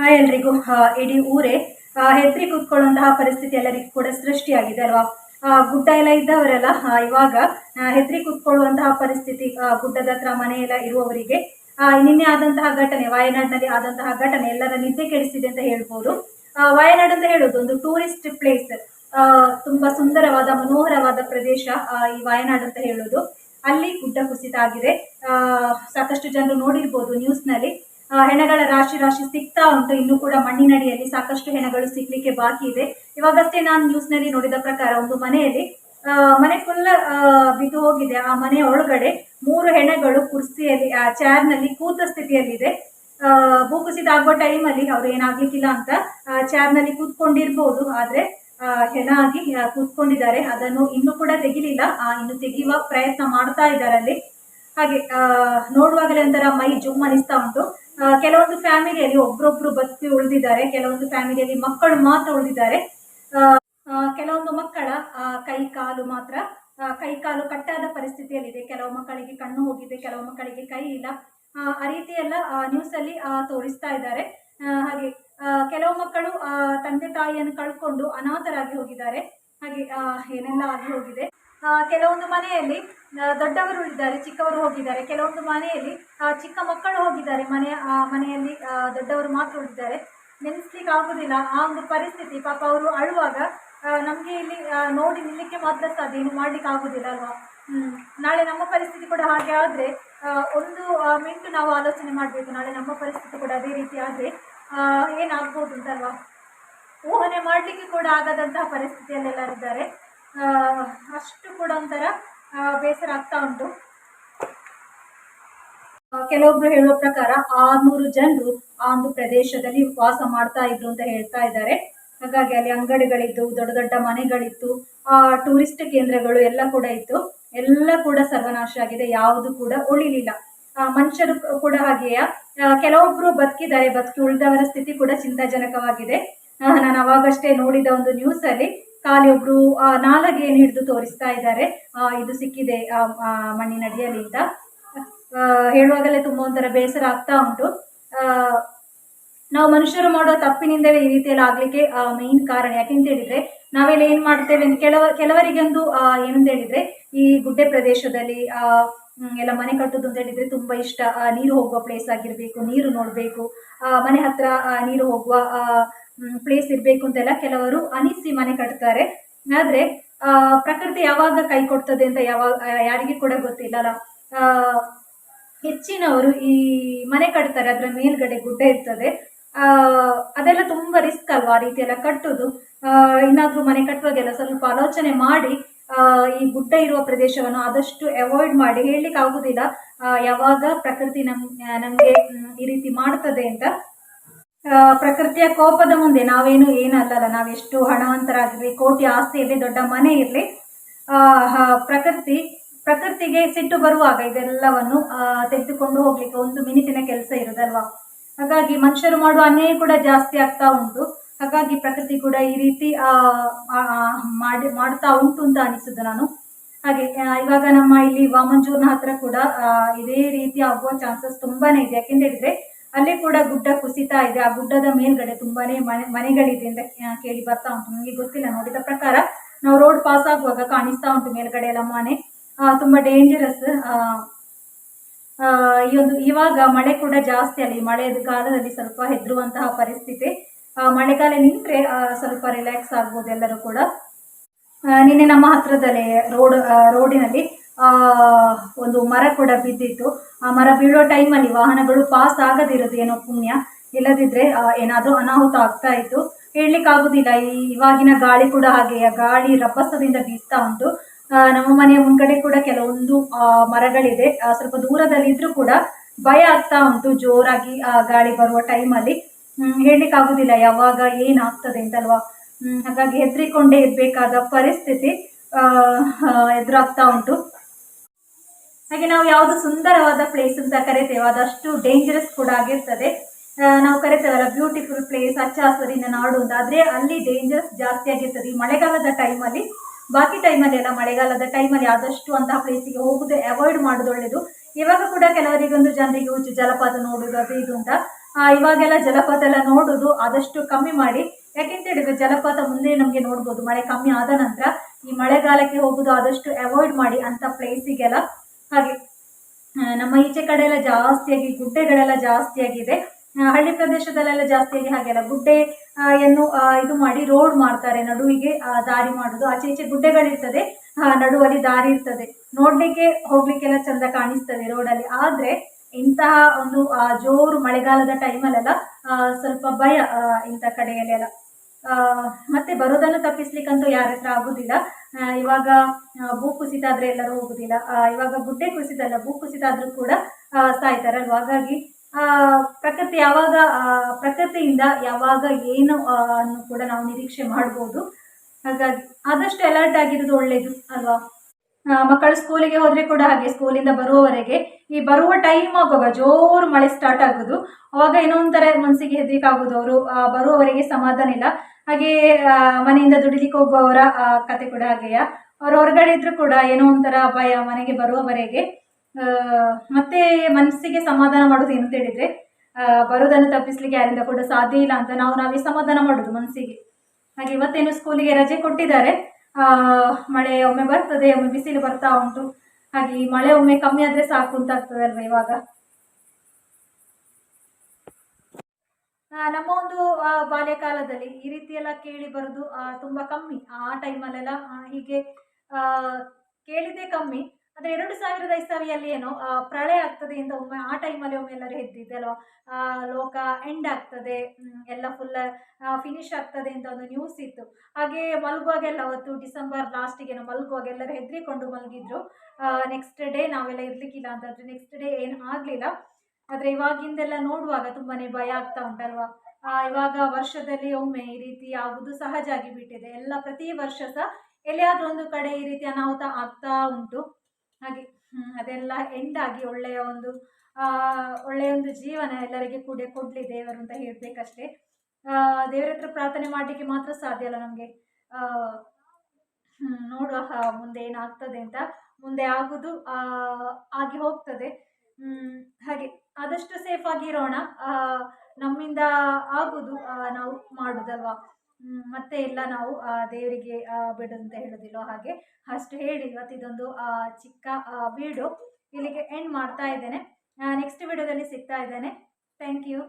Hi ಎಲ್ರಿಗೂ ಇಡೀ ಊರೇ ಹೆದ್ರಿ ಕೂತ್ಕೊಳ್ಳುವಂತಹ ಪರಿಸ್ಥಿತಿ ಎಲ್ಲರಿಗೂ ಕೂಡ ಸೃಷ್ಟಿಯಾಗಿದೆ ಅಲ್ವಾ? ಗುಡ್ಡ ಎಲ್ಲ ಇದ್ದವರೆಲ್ಲ ಇವಾಗ ಹೆದ್ರಿ ಕೂತ್ಕೊಳ್ಳುವಂತಹ ಪರಿಸ್ಥಿತಿ ಗುಡ್ಡದ ಹತ್ರ ಮನೆ ಎಲ್ಲ ಇರುವವರಿಗೆ ನಿನ್ನೆ ಆದಂತಹ ಘಟನೆ, ವಯನಾಡ್ನಲ್ಲಿ ಆದಂತಹ ಘಟನೆ ಎಲ್ಲರ ನಿದ್ದೆ ಕೆಡಿಸಿದೆ ಅಂತ ಹೇಳ್ಬೋದು. ವಾಯನಾಡ್ ಅಂತ ಹೇಳೋದು ಒಂದು ಟೂರಿಸ್ಟ್ ಪ್ಲೇಸ್ ತುಂಬಾ ಸುಂದರವಾದ, ಮನೋಹರವಾದ ಪ್ರದೇಶ ಈ ವಯನಾಡ್ ಅಂತ ಹೇಳೋದು. ಅಲ್ಲಿ ಗುಡ್ಡ ಕುಸಿತ ಆಗಿದೆ. ಸಾಕಷ್ಟು ಜನರು ನೋಡಿರ್ಬೋದು ನ್ಯೂಸ್ನಲ್ಲಿ ಹೆಣಗಳ ರಾಶಿ ರಾಶಿ ಸಿಗ್ತಾ ಉಂಟು. ಇನ್ನು ಕೂಡ ಮಣ್ಣಿನಡಿಯಲ್ಲಿ ಸಾಕಷ್ಟು ಹೆಣಗಳು ಸಿಗ್ಲಿಕ್ಕೆ ಬಾಕಿ ಇದೆ. ಇವಾಗಷ್ಟೇ ನಾನು ನ್ಯೂಸ್ನಲ್ಲಿ ನೋಡಿದ ಪ್ರಕಾರ ಒಂದು ಮನೆಯಲ್ಲಿ ಮನೆ ಫುಲ್ ಬಿದ್ದು ಹೋಗಿದೆ. ಆ ಮನೆಯ ಒಳಗಡೆ ಮೂರು ಹೆಣಗಳು ಕುರ್ಸಿಯಲ್ಲಿ ಆ ಚಾರ್ನಲ್ಲಿ ಕೂತ ಸ್ಥಿತಿಯಲ್ಲಿದೆ ಭೂಕುಸಿತ ಟೈಮ್ ಟೈಮಲ್ಲಿ ಅವ್ರು ಏನಾಗ್ಲಿಕ್ಕಿಲ್ಲ ಅಂತ ಚಾರ್ನಲ್ಲಿ ಕೂತ್ಕೊಂಡಿರ್ಬೋದು. ಆದ್ರೆ ಹೆಣ ಆಗಿ ಕೂತ್ಕೊಂಡಿದ್ದಾರೆ. ಅದನ್ನು ಇನ್ನು ಕೂಡ ತೆಗಿಲಿಲ್ಲ. ಆ, ಇನ್ನು ತೆಗೆಯುವ ಪ್ರಯತ್ನ ಮಾಡ್ತಾ ಇದ್ದಾರೆ ಅಲ್ಲಿ. ಹಾಗೆ ನೋಡುವಾಗಲೇ ಒಂಥರ ಮೈ ಜುಮ್ ಅನಿಸ್ತಾ ಉಂಟು. ಕೆಲವೊಂದು ಫ್ಯಾಮಿಲಿಯಲ್ಲಿ ಒಬ್ರೊಬ್ರು ಬದುಕಿ ಉಳಿದಿದ್ದಾರೆ ಕೆಲವೊಂದು ಫ್ಯಾಮಿಲಿಯಲ್ಲಿ ಮಕ್ಕಳು ಮಾತ್ರ ಉಳಿದಿದ್ದಾರೆ. ಕೆಲವೊಂದು ಮಕ್ಕಳ ಕೈ ಕಾಲು ಮಾತ್ರ ಕೈ ಕಾಲು ಕಟ್ಟಾದ ಪರಿಸ್ಥಿತಿಯಲ್ಲಿದೆ. ಕೆಲವು ಮಕ್ಕಳಿಗೆ ಕಣ್ಣು ಹೋಗಿದೆ ಕೆಲವು ಮಕ್ಕಳಿಗೆ ಕೈ ಇಲ್ಲ. ಆ, ರೀತಿ ಎಲ್ಲ ನ್ಯೂಸ್ ಅಲ್ಲಿ ತೋರಿಸ್ತಾ ಇದ್ದಾರೆ. ಹಾಗೆ ಕೆಲವು ಮಕ್ಕಳು ಆ, ತಂದೆ ತಾಯಿಯನ್ನು ಕಳ್ಕೊಂಡು ಅನಾಥರಾಗಿ ಹೋಗಿದ್ದಾರೆ. ಹಾಗೆ ಏನೆಲ್ಲ ಆಗಿ ಹೋಗಿದೆ. ಕೆಲವೊಂದು ಮನೆಯಲ್ಲಿ ದೊಡ್ಡವರು ಉಳಿದಿದ್ದಾರೆ ಚಿಕ್ಕವರು ಹೋಗಿದ್ದಾರೆ. ಕೆಲವೊಂದು ಮನೆಯಲ್ಲಿ ಚಿಕ್ಕ ಮಕ್ಕಳು ಹೋಗಿದ್ದಾರೆ. ಮನೆ ಆ, ಮನೆಯಲ್ಲಿ ದೊಡ್ಡವರು ಮಾತ್ರ ಉಳಿದಿದ್ದಾರೆ. ನೆನೆಸ್ಲಿಕ್ಕೆ ಆಗುದಿಲ್ಲ. ಆ ಒಂದು ಪರಿಸ್ಥಿತಿ ಪಾಪ ಅವರು ಅಳುವಾಗ ನಮಗೆ ಇಲ್ಲಿ ನೋಡಿ ನಿಲ್ಲಕ್ಕೆ ಮಾತ್ರ ಸಾಧ್ಯ. ಏನು ಮಾಡ್ಲಿಕ್ಕೆ ಆಗುದಿಲ್ಲ ಅಲ್ವಾ. ನಾಳೆ ನಮ್ಮ ಪರಿಸ್ಥಿತಿ ಕೂಡ ಹಾಗೆ ಆದರೆ ಒಂದು ಮಿನಿಟ್ ನಾವು ಆಲೋಚನೆ ಮಾಡಬೇಕು. ನಾಳೆ ನಮ್ಮ ಪರಿಸ್ಥಿತಿ ಕೂಡ ಅದೇ ರೀತಿ ಆದರೆ ಏನಾಗ್ಬೋದು ಅಂತಲ್ವಾ ಊಹನೆ ಮಾಡ್ಲಿಕ್ಕೆ ಕೂಡ ಆಗದಂತಹ ಪರಿಸ್ಥಿತಿಯಲ್ಲೆಲ್ಲರಿದ್ದಾರೆ ಅಷ್ಟು ಕೂಡ ಒಂಥರ ಬೇಸರ ಆಗ್ತಾ ಉಂಟು. ಕೆಲವೊಬ್ರು ಹೇಳುವ ಪ್ರಕಾರ ಆರ್ನೂರು ಜನರು ಆ ಒಂದು ಪ್ರದೇಶದಲ್ಲಿ ವಾಸ ಮಾಡ್ತಾ ಇದ್ರು ಅಂತ ಹೇಳ್ತಾ ಇದ್ದಾರೆ. ಹಾಗಾಗಿ ಅಲ್ಲಿ ಅಂಗಡಿಗಳಿದ್ದು ದೊಡ್ಡ ದೊಡ್ಡ ಮನೆಗಳಿತ್ತು ಆ ಟೂರಿಸ್ಟ್ ಕೇಂದ್ರಗಳು ಎಲ್ಲ ಕೂಡ ಇತ್ತು. ಎಲ್ಲ ಕೂಡ ಸರ್ವನಾಶ ಆಗಿದೆ ಯಾವುದು ಕೂಡ ಉಳಿಲಿಲ್ಲ. ಆ, ಮನುಷ್ಯರು ಕೂಡ ಹಾಗೆಯೇ ಕೆಲವೊಬ್ರು ಬದುಕಿದ್ದಾರೆ ಬದುಕಿ ಉಳಿದವರ ಸ್ಥಿತಿ ಕೂಡ ಚಿಂತಾಜನಕವಾಗಿದೆ. ನಾನು ಅವಾಗಷ್ಟೇ ನೋಡಿದ ಒಂದು ನ್ಯೂಸ್ ಅಲ್ಲಿ ಖಾಲಿ ಒಬ್ರು ಏನು ಹಿಡಿದು ತೋರಿಸ್ತಾ ಇದ್ದಾರೆ ಇದು ಸಿಕ್ಕಿದೆ ಮಣ್ಣಿನಡಿಯಲ್ಲಿ ಅಂತ. ಹೇಳುವಾಗಲೇ ತುಂಬ ಒಂಥರ ಬೇಸರ ಆಗ್ತಾ ಉಂಟು. ನಾವು ಮನುಷ್ಯರು ಮಾಡೋ ತಪ್ಪಿನಿಂದಲೇ ಈ ರೀತಿಯಲ್ಲಿ ಆಗ್ಲಿಕ್ಕೆ ಮೇನ್ ಕಾರಣ ಯಾಕೆಂತ ಹೇಳಿದ್ರೆ ನಾವೆಲ್ಲ ಏನ್ ಮಾಡ್ತೇವೆ ಕೆಲವ ಕೆಲವರಿಗೆ ಒಂದು ಏನಂತ ಹೇಳಿದ್ರೆ ಈ ಗುಡ್ಡೆ ಪ್ರದೇಶದಲ್ಲಿ ಆ, ಎಲ್ಲ ಮನೆ ಕಟ್ಟುದು ಅಂತ ಹೇಳಿದ್ರೆ ತುಂಬಾ ಇಷ್ಟ. ನೀರು ಹೋಗುವ ಪ್ಲೇಸ್ ಆಗಿರ್ಬೇಕು ನೀರು ನೋಡ್ಬೇಕು ಆ, ಮನೆ ಹತ್ರ ನೀರು ಹೋಗುವ ಪ್ಲೇಸ್ ಇರ್ಬೇಕು ಅಂತೆಲ್ಲ ಕೆಲವರು ಅನಿಸಿ ಮನೆ ಕಟ್ತಾರೆ. ಆದ್ರೆ ಪ್ರಕೃತಿ ಯಾವಾಗ ಕೈ ಕೊಡ್ತದೆ ಅಂತ ಯಾವಾಗ ಯಾರಿಗೂ ಕೂಡ ಗೊತ್ತಿಲ್ಲಲ್ಲ. ಹೆಚ್ಚಿನವರು ಈ ಮನೆ ಕಟ್ತಾರೆ, ಅದರ ಮೇಲ್ಗಡೆ ಗುಡ್ಡ ಇರ್ತದೆ. ಅದೆಲ್ಲ ತುಂಬಾ ರಿಸ್ಕ್ ಅಲ್ವಾ ಆ ರೀತಿ ಎಲ್ಲ ಕಟ್ಟುದು ಇನ್ನಾದ್ರೂ ಮನೆ ಕಟ್ಟುವಾಗೆಲ್ಲ ಸ್ವಲ್ಪ ಆಲೋಚನೆ ಮಾಡಿ ಈ ಗುಡ್ಡ ಇರುವ ಪ್ರದೇಶವನ್ನು ಆದಷ್ಟು ಅವಾಯ್ಡ್ ಮಾಡಿ ಹೇಳಲಿಕ್ಕೆ ಆಗುದಿಲ್ಲ. ಯಾವಾಗ ಪ್ರಕೃತಿ ನಮ್, ನಮ್ಗೆ ಈ ರೀತಿ ಮಾಡ್ತದೆ ಅಂತ. ಪ್ರಕೃತಿಯ ಕೋಪದ ಮುಂದೆ ನಾವೇನು ಏನಲ್ಲಲ್ಲ ನಾವೆಷ್ಟು ಹಣವಂತರಾಗಿರ್ಲಿ, ಕೋಟಿ ಆಸ್ತಿ ಇರಲಿ ದೊಡ್ಡ ಮನೆ ಇರಲಿ ಪ್ರಕೃತಿ ಪ್ರಕೃತಿಗೆ ಸಿಟ್ಟು ಬರುವಾಗ ಇದೆಲ್ಲವನ್ನು ತೆಗೆದುಕೊಂಡು ಹೋಗ್ಲಿಕ್ಕೆ ಒಂದು ಮಿನಿಟಿನ ಕೆಲಸ ಇರೋದಲ್ವಾ? ಹಾಗಾಗಿ ಮನುಷ್ಯರು ಮಾಡುವ ಅನ್ಯಾಯ ಕೂಡ ಜಾಸ್ತಿ ಆಗ್ತಾ ಉಂಟು. ಹಾಗಾಗಿ ಪ್ರಕೃತಿ ಕೂಡ ಈ ರೀತಿ ಆ, ಮಾಡಿ ಮಾಡ್ತಾ ಉಂಟು ಅಂತ ಅನಿಸುದು ನಾನು. ಹಾಗೆ ಇವಾಗ ನಮ್ಮ ಇಲ್ಲಿ ವಾಮಂಜೂರ್ನ ಹತ್ರ ಕೂಡ ಇದೇ ರೀತಿ ಆಗುವ ಚಾನ್ಸಸ್ ತುಂಬಾನೇ ಇದೆ. ಯಾಕೆಂತ ಹೇಳಿದ್ರೆ ಅಲ್ಲಿ ಕೂಡ ಗುಡ್ಡ ಕುಸಿತಾ ಇದೆ. ಆ ಗುಡ್ಡದ ಮೇಲ್ಗಡೆ ತುಂಬಾನೇ ಮನೆ ಮನೆಗಳಿದೆ ಅಂತ ಕೇಳಿ ಬರ್ತಾ ಉಂಟು. ನನಗೆ ಗೊತ್ತಿಲ್ಲ. ನೋಡಿದ ಪ್ರಕಾರ ನಾವು ರೋಡ್ ಪಾಸ್ ಆಗುವಾಗ ಕಾಣಿಸ್ತಾ ಉಂಟು ಮೇಲ್ಗಡೆ ಎಲ್ಲ ಮನೆ. ತುಂಬಾ ಡೇಂಜರಸ್ ಈ ಒಂದು ಇವಾಗ ಮಳೆ ಕೂಡ ಜಾಸ್ತಿ ಅಲ್ಲಿ. ಮಳೆಯ ಕಾಲದಲ್ಲಿ ಸ್ವಲ್ಪ ಹೆದರುವಂತಹ ಪರಿಸ್ಥಿತಿ. ಮಳೆಗಾಲ ನಿಂತ್ರೆ ಸ್ವಲ್ಪ ರಿಲ್ಯಾಕ್ಸ್ ಆಗ್ಬೋದು ಎಲ್ಲರೂ ಕೂಡ. ನಿನ್ನೆ ನಮ್ಮ ಹತ್ರದಲ್ಲೇ ರೋಡ್ ರೋಡಿನಲ್ಲಿ ಆ, ಒಂದು ಮರ ಕೂಡ ಬಿದ್ದಿತ್ತು. ಆ ಮರ ಬೀಳೋ ಟೈಮಲ್ಲಿ ವಾಹನಗಳು ಪಾಸ್ ಆಗದಿರೋದು ಏನೋ ಪುಣ್ಯ. ಇಲ್ಲದಿದ್ರೆ ಏನಾದರೂ ಅನಾಹುತ ಆಗ್ತಾ ಇತ್ತು. ಹೇಳಲಿಕ್ಕೆ ಆಗುದಿಲ್ಲ ಈ ಇವಾಗಿನ ಗಾಳಿ ಕೂಡ ಹಾಗೆಯೇ. ಗಾಳಿ ರಭಸದಿಂದ ಬೀಸ್ತಾ ಉಂಟು. ನಮ್ಮ ಮನೆಯ ಮುಂದ್ಗಡೆ ಕೂಡ ಕೆಲವೊಂದು ಮರಗಳಿದೆ. ಸ್ವಲ್ಪ ದೂರದಲ್ಲಿ ಇದ್ರೂ ಕೂಡ ಭಯ ಆಗ್ತಾ ಉಂಟು ಜೋರಾಗಿ ಗಾಳಿ ಬರುವ ಟೈಮಲ್ಲಿ ಹೇಳಲಿಕ್ಕೆ ಆಗುದಿಲ್ಲ ಯಾವಾಗ ಏನಾಗ್ತದೆ ಅಂತಲ್ವಾ. ಹ್ಮ್, ಹಾಗಾಗಿ ಹೆದರಿಕೊಂಡೇ ಇರ್ಬೇಕಾದ ಪರಿಸ್ಥಿತಿ ಎದುರಾಗ್ತಾ ಉಂಟು. ಹಾಗೆ ನಾವು ಯಾವುದು ಸುಂದರವಾದ ಪ್ಲೇಸ್ ಅಂತ ಕರಿತೇವೆ ಅದಷ್ಟು ಡೇಂಜರಸ್ ಕೂಡ ಆಗಿರ್ತದೆ. ನಾವು ಕರಿತೇವಲ್ಲ ಬ್ಯೂಟಿಫುಲ್ ಪ್ಲೇಸ್ ಹಚ್ಚ ಹಸುರಿನ ನಾಡು ಅಂತ. ಆದ್ರೆ ಅಲ್ಲಿ ಡೇಂಜರಸ್ ಜಾಸ್ತಿ ಆಗಿರ್ತದೆ. ಈ ಮಳೆಗಾಲದ ಟೈಮಲ್ಲಿ ಬಾಕಿ ಟೈಮಲ್ಲಿ ಎಲ್ಲ ಮಳೆಗಾಲದ ಟೈಮಲ್ಲಿ ಆದಷ್ಟು ಅಂತಹ ಪ್ಲೇಸಿಗೆ ಹೋಗುದು ಅವಾಯ್ಡ್ ಮಾಡೋದು ಒಳ್ಳೇದು. ಇವಾಗ ಕೂಡ ಕೆಲವರಿಗೊಂದು ಜನರಿಗೆ ಹುಚ್ಚು ಜಲಪಾತ ನೋಡುದು ಅದು ಇದು ಅಂತ. ಇವಾಗೆಲ್ಲ ಜಲಪಾತ ಎಲ್ಲ ನೋಡುದು ಆದಷ್ಟು ಕಮ್ಮಿ ಮಾಡಿ. ಯಾಕೆಂತ ಹೇಳಿದ್ರೆ ಜಲಪಾತ ಮುಂದೆ ನಮಗೆ ನೋಡ್ಬೋದು, ಮಳೆ ಕಮ್ಮಿ ಆದ ನಂತರ ಈ ಮಳೆಗಾಲಕ್ಕೆ ಹೋಗುದು ಆದಷ್ಟು ಅವಾಯ್ಡ್ ಮಾಡಿ ಅಂತ ಪ್ಲೇಸಿಗೆಲ್ಲ ಹಾಗೆ ನಮ್ಮ ಈಚೆ ಕಡೆ ಎಲ್ಲ ಜಾಸ್ತಿಯಾಗಿ ಗುಡ್ಡೆಗಳೆಲ್ಲ ಜಾಸ್ತಿಯಾಗಿದೆ. ಹಳ್ಳಿ ಪ್ರದೇಶದಲ್ಲೆಲ್ಲ ಜಾಸ್ತಿಯಾಗಿ ಹಾಗೆಲ್ಲ ಗುಡ್ಡೆ ಆ, ಇದು ಮಾಡಿ ರೋಡ್ ಮಾಡ್ತಾರೆ ನಡುವಿಗೆ ದಾರಿ ಮಾಡುದು. ಆಚೆ ಈಚೆ ಗುಡ್ಡೆಗಳಿರ್ತದೆ ನಡುವಲ್ಲಿ ದಾರಿ ಇರ್ತದೆ. ನೋಡ್ಲಿಕ್ಕೆ ಹೋಗ್ಲಿಕ್ಕೆಲ್ಲ ಚಂದ ಕಾಣಿಸ್ತದೆ ರೋಡಲ್ಲಿ. ಆದ್ರೆ ಇಂತಹ ಒಂದು ಜೋರು ಮಳೆಗಾಲದ ಟೈಮಲ್ಲೆಲ್ಲ ಸ್ವಲ್ಪ ಭಯ ಇಂತ ಇಂಥ ಕಡೆಯಲ್ಲೆಲ್ಲ. ಮತ್ತೆ ಬರೋದನ್ನು ತಪ್ಪಿಸ್ಲಿಕ್ಕಂತೂ ಯಾರ ಹತ್ರ ಆಗುದಿಲ್ಲ. ಇವಾಗ ಭೂ ಕುಸಿತ ಆದ್ರೆ ಎಲ್ಲರೂ ಹೋಗುದಿಲ್ಲ. ಇವಾಗ ಗುಡ್ಡೆ ಕುಸಿತ ಅಲ್ಲ ಭೂ ಕುಸಿತ ಆದ್ರೂ ಕೂಡ ಸಾಯ್ತಾರಲ್ವ? ಹಾಗಾಗಿ ಪ್ರಕೃತಿ ಯಾವಾಗ ಆ, ಪ್ರಕೃತಿಯಿಂದ ಯಾವಾಗ ಏನು ಅನ್ನು ಕೂಡ ನಾವು ನಿರೀಕ್ಷೆ ಮಾಡ್ಬೋದು. ಹಾಗಾಗಿ ಆದಷ್ಟು ಅಲರ್ಟ್ ಆಗಿರೋದು ಒಳ್ಳೇದು ಅಲ್ವಾ? ಆ, ಮಕ್ಕಳು ಸ್ಕೂಲಿಗೆ ಹೋದ್ರೆ ಕೂಡ ಹಾಗೆ ಸ್ಕೂಲಿಂದ ಬರುವವರೆಗೆ ಈ ಬರುವ ಟೈಮ್ ಆಗುವಾಗ ಜೋರು ಮಳೆ ಸ್ಟಾರ್ಟ್ ಆಗೋದು. ಅವಾಗ ಏನೋ ಒಂಥರ ಮನಸ್ಸಿಗೆ ಹೆದರಿಕೆ ಆಗೋದು ಅವರು ಬರುವವರೆಗೆ ಸಮಾಧಾನ ಇಲ್ಲ. ಹಾಗೆ ಆ, ಮನೆಯಿಂದ ದುಡಿಲಿಕ್ಕೆ ಹೋಗುವವರ ಆ, ಕತೆ ಕೂಡ ಹಾಗೆಯಾ? ಅವ್ರು ಹೊರಗಡೆ ಇದ್ರು ಕೂಡ ಏನೋ ಒಂಥರ ಭಯ ಮನೆಗೆ ಬರುವವರೆಗೆ ಆ, ಮತ್ತೆ ಮನಸ್ಸಿಗೆ ಸಮಾಧಾನ ಮಾಡೋದು ಏನಂತ ಹೇಳಿದ್ರೆ ಬರೋದನ್ನು ತಪ್ಪಿಸ್ಲಿಕ್ಕೆ ಯಾರಿಂದ ಕೂಡ ಸಾಧ್ಯ ಇಲ್ಲ ಅಂತ ನಾವು ನಾವೇ ಸಮಾಧಾನ ಮಾಡೋದು ಮನಸ್ಸಿಗೆ. ಹಾಗೆ ಇವತ್ತೇನು ಸ್ಕೂಲಿಗೆ ರಜೆ ಕೊಟ್ಟಿದ್ದಾರೆ ಮಳೆ ಒಮ್ಮೆ ಬರ್ತದೆ, ಒಮ್ಮೆ ಬಿಸಿಲು ಬರ್ತಾ ಉಂಟು. ಹಾಗೆ ಮಳೆ ಒಮ್ಮೆ ಕಮ್ಮಿ ಆದ್ರೆ ಸಾಕು ಅಂತ ಆಗ್ತದೆ ಇವಾಗ? ನಮ್ಮ ಒಂದು ಬಾಲ್ಯಕಾಲದಲ್ಲಿ ಈ ರೀತಿ ಎಲ್ಲ ಕೇಳಿ ಬರೋದು ತುಂಬಾ ಕಮ್ಮಿ. ಆ ಟೈಮಲ್ಲೆಲ್ಲ ಹೀಗೆ ಕೇಳಿದೆ ಕಮ್ಮಿ. ಆದರೆ ಎರಡು ಸಾವಿರದ ಇಸವಿಯಲ್ಲಿ ಏನೋ ಪ್ರಳಯ ಆಗ್ತದೆ ಅಂತ ಒಮ್ಮೆ ಆ ಟೈಮಲ್ಲಿ ಒಮ್ಮೆ ಎಲ್ಲರೂ ಆ, ಲೋಕ ಎಂಡ್ ಆಗ್ತದೆ ಎಲ್ಲ ಫುಲ್ ಫಿನಿಶ್ ಆಗ್ತದೆ ಅಂತ ಒಂದು ನ್ಯೂಸ್ ಇತ್ತು. ಹಾಗೆ ಮಲಗುವಾಗೆಲ್ಲ ಅವತ್ತು ಡಿಸೆಂಬರ್ ಲಾಸ್ಟಿಗೆ ಮಲಗುವಾಗ ಎಲ್ಲರೂ ಹೆದರಿಕೊಂಡು ಮಲಗಿದ್ರು. ನೆಕ್ಸ್ಟ್ ಡೇ ನಾವೆಲ್ಲ ಇರ್ಲಿಕ್ಕಿಲ್ಲ ಅಂತಂದ್ರೆ ನೆಕ್ಸ್ಟ್ ಡೇ ಏನು ಆಗಲಿಲ್ಲ. ಆದರೆ ಇವಾಗಿಂದೆಲ್ಲ ನೋಡುವಾಗ ತುಂಬಾನೇ ಭಯ ಆಗ್ತಾ ಉಂಟಲ್ವಾ ಇವಾಗ ವರ್ಷದಲ್ಲಿ ಒಮ್ಮೆ ಈ ರೀತಿ ಆಗುವುದು ಸಹಜ ಆಗಿ ಬಿಟ್ಟಿದೆ ಎಲ್ಲ ಪ್ರತಿ ವರ್ಷ ಸಹ ಎಲ್ಲಿಯಾದ್ರೂ ಒಂದು ಕಡೆ ಈ ರೀತಿ ಅನಾಹುತ ಆಗ್ತಾ ಉಂಟು. ಹಾಗೆ ಅದೆಲ್ಲ ಎಂಡ್ ಆಗಿ ಒಳ್ಳೆಯ ಒಂದು ಒಳ್ಳೆಯ ಒಂದು ಜೀವನ ಎಲ್ಲರಿಗೆ ಕೂಡ ಕೊಡಲಿ ದೇವರು ಅಂತ ಹೇಳಬೇಕಷ್ಟೇ. ದೇವರ ಹತ್ರ ಪ್ರಾರ್ಥನೆ ಮಾಡಲಿಕ್ಕೆ ಮಾತ್ರ ಸಾಧ್ಯ ಅಲ್ಲ ನಮಗೆ. ನೋಡುವ ಮುಂದೆ ಏನಾಗ್ತದೆ ಅಂತ. ಮುಂದೆ ಆಗುದು ಆಗಿ ಹೋಗ್ತದೆ. ಹಾಗೆ, ಆದಷ್ಟು ಸೇಫ್ ಆಗಿರೋಣ ನಮ್ಮಿಂದ ಆಗುದು ನಾವು ಮಾಡುದಲ್ವಾ? ಮತ್ತೆ ಎಲ್ಲ ನಾವು ದೇವರಿಗೆ ಬಿಡು ಅಂತ ಹೇಳೋದಿಲ್ಲೋ ಹಾಗೆ, ಅಷ್ಟು ಹೇಳಿ ಇವತ್ತಿದೊಂದು ಚಿಕ್ಕ ವೀಡಿಯೋ ಇಲ್ಲಿಗೆ ಎಂಡ್ ಮಾಡ್ತಾ ಇದ್ದೇನೆ. ನೆಕ್ಸ್ಟ್ ವಿಡಿಯೋದಲ್ಲಿ ಸಿಗ್ತಾ ಇದ್ದೇನೆ. Thank you